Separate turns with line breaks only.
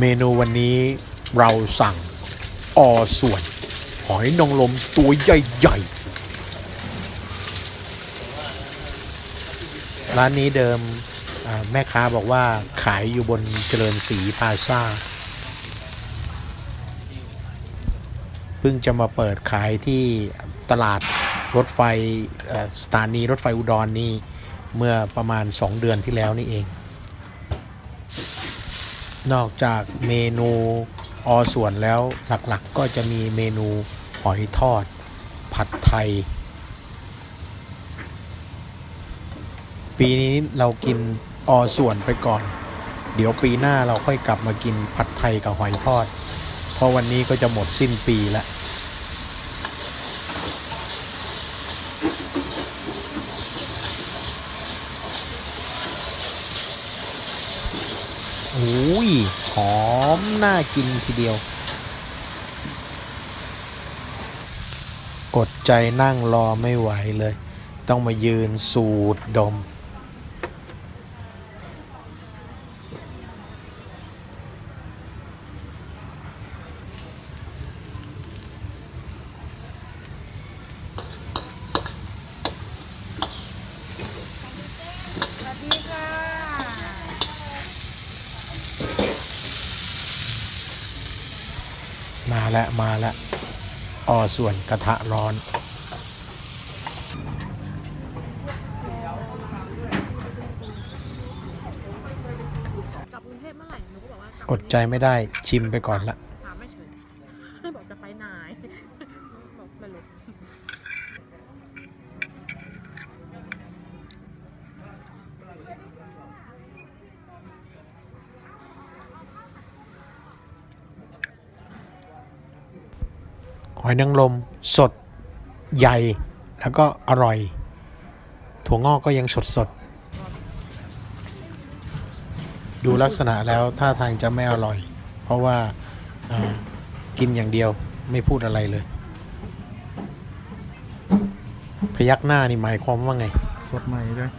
เมนูวันนี้เราสั่งอส่วน หอยนางรมตัวใหญ่ๆ ร้านนี้เดิมแม่ค้าบอกว่าขายอยู่บนเจริญศรีพาซ่าเพิ่งจะมาเปิดขายที่ตลาดรถไฟสถานีรถไฟอุดรนนี่ เมื่อประมาณ 2 เดือนที่แล้วนี่เอง นอกจากเมนูอส่วนแล้วหลักๆก็จะมีเมนูหอยทอด ผัดไทย ปีนี้เรากินอส่วนไปก่อน เดี๋ยวปีหน้าเราค่อยกลับมากินผัดไทยกับหอยทอด เพราะวันนี้ก็จะหมดสิ้นปีแล้ว อ้ยหอมน่ากินทีเดียว อดใจนั่งรอไม่ไหวเลย ต้องมายืนสูดดม
สวัสดีค่ะ
มาแล้วมาแล้วออส่วนกระทะร้อน
กลับกรุงเทพเมื่อไหร่หนูก็บอกว่ากลับ
อดใจไม่ได้ชิมไปก่อนละ
ถามไม่เฉยบอกจะไปไหน บอกไม่รู้
หอยนางรมสดใหญ่แล้วก็อร่อย ถั่วงอกก็ยังสดสดดูลักษณะแล้วท่าทางจะไม่อร่อย เพราะว่าากินอย่างเดียวไม่พูดอะไรเลย พยักหน้านี่หมายความว่าไง
สดใหม่เลย